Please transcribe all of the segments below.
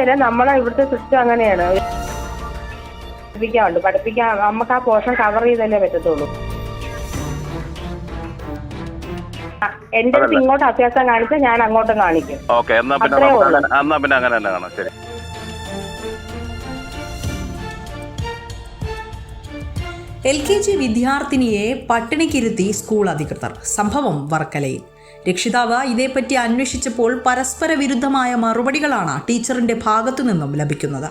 വെച്ചാൽ നമ്മളെ ഇവിടുത്തെ സിസ്റ്റം അങ്ങനെയാണ്. പഠിപ്പിക്കാറുണ്ട് പഠിപ്പിക്കാൻ നമുക്ക് ആ പോർഷൻ കവർ ചെയ്തല്ലേ പറ്റത്തുള്ളൂ. എന്റെ അടുത്ത് ഇങ്ങോട്ട് അത്യാവശ്യം കാണിച്ചാൽ ഞാൻ അങ്ങോട്ടും കാണിക്കും. ഓക്കെ എന്നാ പിന്നെ എന്നാ പിന്നെ അങ്ങനെ തന്നെ കാണാം. ശരി. എൽ കെ ജി വിദ്യാർത്ഥിനിയെ പട്ടിണിക്കിരുത്തി സ്കൂൾ അധികൃതർ. സംഭവം വർക്കലയിൽ. രക്ഷിതാവ് ഇതേപ്പറ്റി അന്വേഷിച്ചപ്പോൾ പരസ്പര വിരുദ്ധമായ മറുപടികളാണ് ടീച്ചറിന്റെ ഭാഗത്തു നിന്നും ലഭിക്കുന്നത്.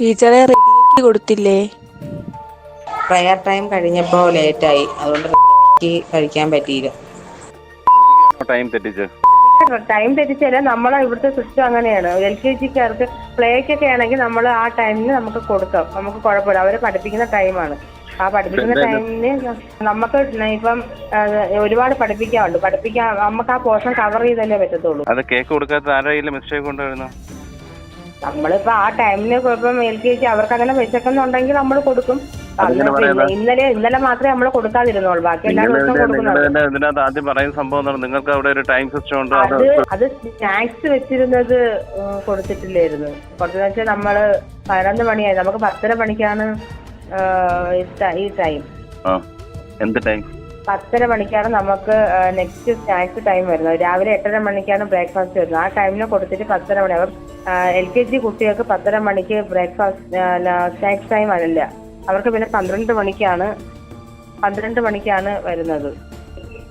ടീച്ചറെ റെഡിയാക്കി കൊടുത്തില്ലേ? പ്രയർ ടൈം കഴിഞ്ഞപ്പോൾ ലേറ്റായി. അതുകൊണ്ട് എനിക്ക് കഴിക്കാൻ പറ്റിയില്ല. ടൈം തെറ്റിച്ച്. ടൈം തെറ്റിച്ചാൽ നമ്മളെ ഇവിടുത്തെ സിസ്റ്റം അങ്ങനെയാണ്. എൽ കെ ജിക്കാർക്ക് പ്ലേക്കൊക്കെ ആണെങ്കിൽ നമ്മൾ ആ ടൈമിന് നമുക്ക് കൊടുക്കാം. നമുക്ക് കുഴപ്പമില്ല. അവരെ പഠിപ്പിക്കുന്ന ടൈമാണ്. ആ പഠിപ്പിക്കുന്ന ടൈമിന് നമുക്ക് ഇപ്പം ഒരുപാട് പഠിപ്പിക്കാറുണ്ട് പഠിപ്പിക്കാൻ നമുക്ക് ആ പോർഷൻ കവർ ചെയ്തല്ലേ പറ്റത്തുള്ളൂ. അത് കേക്ക് കൊടുക്കാത്ത ആരെങ്കിലും മിസ്റ്റേക്ക് കൊണ്ടുവരുന്നു? നമ്മളിപ്പോ ആ ടൈമിന് ഇപ്പം എൽ കെ ജി അവർക്ക് അങ്ങനെ വിശക്കുന്നുണ്ടെങ്കിൽ നമ്മൾ കൊടുക്കും. ഇന്നലെ ഇന്നലെ മാത്രമേ നമ്മൾ കൊടുക്കാതിരുന്നുള്ളൂ. ബാക്കി എല്ലാ ദിവസവും ആദ്യം പറയുന്ന സംഭവം എന്താണ്? നിങ്ങൾക്ക് അവിടെ ഒരു ടൈം സിസ്റ്റം ഉണ്ട്? അത് അത് സ്നാക്സ് വെച്ചിരുന്നത് കൊടുത്തിട്ടില്ലായിരുന്നു. കൊടുത്തെന്ന് വെച്ചാൽ നമ്മൾ പതിനൊന്ന് മണിയായി. നമുക്ക് പത്തര മണിക്കാണ് ഈ ടൈം എന്ത് ടൈം പത്തര മണിക്കാണ് നമുക്ക് നെക്സ്റ്റ് സ്നാക്സ് ടൈം വരുന്നത്. രാവിലെ എട്ടര മണിക്കാണ് ബ്രേക്ക്ഫാസ്റ്റ് വരുന്നത്. ആ ടൈമിന് കൊടുത്തിട്ട് പത്തര മണി അവർ എൽ കെ ജി കുട്ടികൾക്ക് പത്തര മണിക്ക് ബ്രേക്ക്ഫാസ്റ്റ് സ്നാക്സ് ടൈം അല്ല അവർക്ക് പിന്നെ പന്ത്രണ്ട് മണിക്കാണ് പന്ത്രണ്ട് മണിക്കാണ് വരുന്നത്.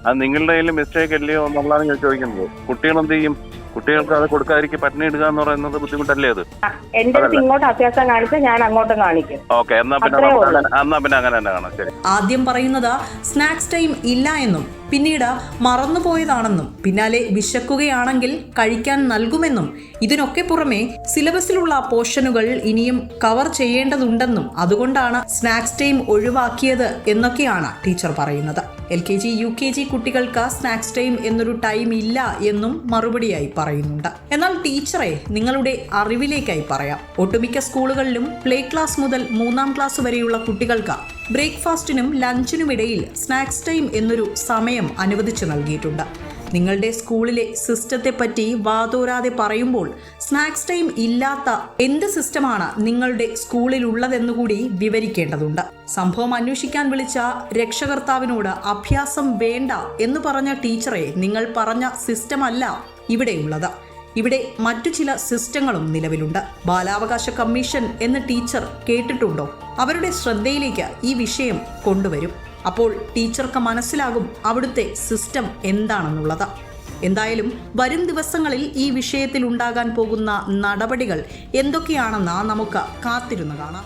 അത് നിങ്ങളുടെ കയ്യിൽ മിസ്റ്റേക്ക് അല്ലയോ എന്നുള്ളതാണ് ഞാൻ ചോദിക്കുന്നത്. കുട്ടികൾ എന്ത് ചെയ്യും? കുട്ടികൾക്ക് അത് കൊടുക്കാതിരിക്കും പട്ടിണി ഇടുക എന്ന് പറയുന്നത് ബുദ്ധിമുട്ടല്ലേ അത്? ആ, എന്റെ അടുത്ത് ഇങ്ങോട്ട് അത്യാവശ്യം കാണിച്ചാൽ ഞാൻ അങ്ങോട്ടും കാണിക്കും. ഓക്കെ എന്നാ പിന്നെ അത്രേ നമുക്ക് അങ്ങനെ- എന്നാ പിന്നെ അങ്ങനെ തന്നെ കാണാം ശരി. ആദ്യം പറയുന്നത് സ്നാക്സ് ടൈം ഇല്ല എന്നും പിന്നീട് മറന്നുപോയതാണെന്നും പിന്നാലെ വിശക്കുകയാണെങ്കിൽ കഴിക്കാൻ നൽകുമെന്നും ഇതിനൊക്കെ പുറമെ സിലബസിലുള്ള പോർഷനുകൾ ഇനിയും കവർ ചെയ്യേണ്ടതുണ്ടെന്നും അതുകൊണ്ടാണ് സ്നാക്സ് ടൈം ഒഴിവാക്കിയത് എന്നൊക്കെയാണ് ടീച്ചർ പറയുന്നത്. L K G U K G കുട്ടികൾക്ക് സ്നാക്സ് ടൈം എന്നൊരു ടൈം ഇല്ല എന്നും മറുപടിയായി പറയുന്നുണ്ട്. എന്നാൽ ടീച്ചറെ നിങ്ങളുടെ അറിവിലേക്കായി പറയാം. ഒട്ടുമിക്ക സ്കൂളുകളിലും പ്ലേ ക്ലാസ് മുതൽ മൂന്നാം ക്ലാസ് വരെയുള്ള കുട്ടികൾക്ക് ബ്രേക്ക്ഫാസ്റ്റിനും ലഞ്ചിനും ഇടയിൽ സ്നാക്സ് ടൈം എന്നൊരു സമയം അനുവദിച്ചു നൽകിയിട്ടുണ്ട്. നിങ്ങളുടെ സ്കൂളിലെ സിസ്റ്റത്തെ പറ്റി വാതോരാതെ പറയുമ്പോൾ സ്നാക്സ് ടൈം ഇല്ലാത്ത എന്ത് സിസ്റ്റമാണ് നിങ്ങളുടെ സ്കൂളിൽ ഉള്ളതെന്നുകൂടി വിവരിക്കേണ്ടതുണ്ട്. സംഭവം അന്വേഷിക്കാൻ വിളിച്ച രക്ഷകർത്താവിനോട് അഭ്യാസം വേണ്ട എന്ന് പറഞ്ഞ ടീച്ചറെ നിങ്ങൾ പറഞ്ഞ സിസ്റ്റമല്ല ഇവിടെയുള്ളത്. ഇവിടെ മറ്റു ചില സിസ്റ്റങ്ങളും നിലവിലുണ്ട്. ബാലാവകാശ കമ്മീഷൻ എന്ന ടീച്ചർ കേട്ടിട്ടുണ്ടോ? അവരുടെ ശ്രദ്ധയിലേക്ക് ഈ വിഷയം കൊണ്ടുവരും. അപ്പോൾ ടീച്ചർക്ക് മനസ്സിലാകും അവിടുത്തെ സിസ്റ്റം എന്താണെന്നുള്ളത്. എന്തായാലും വരും ദിവസങ്ങളിൽ ഈ വിഷയത്തിൽ ഉണ്ടാകാൻ പോകുന്ന നടപടികൾ എന്തൊക്കെയാണെന്ന് നമുക്ക് കാത്തിരുന്ന് കാണാം.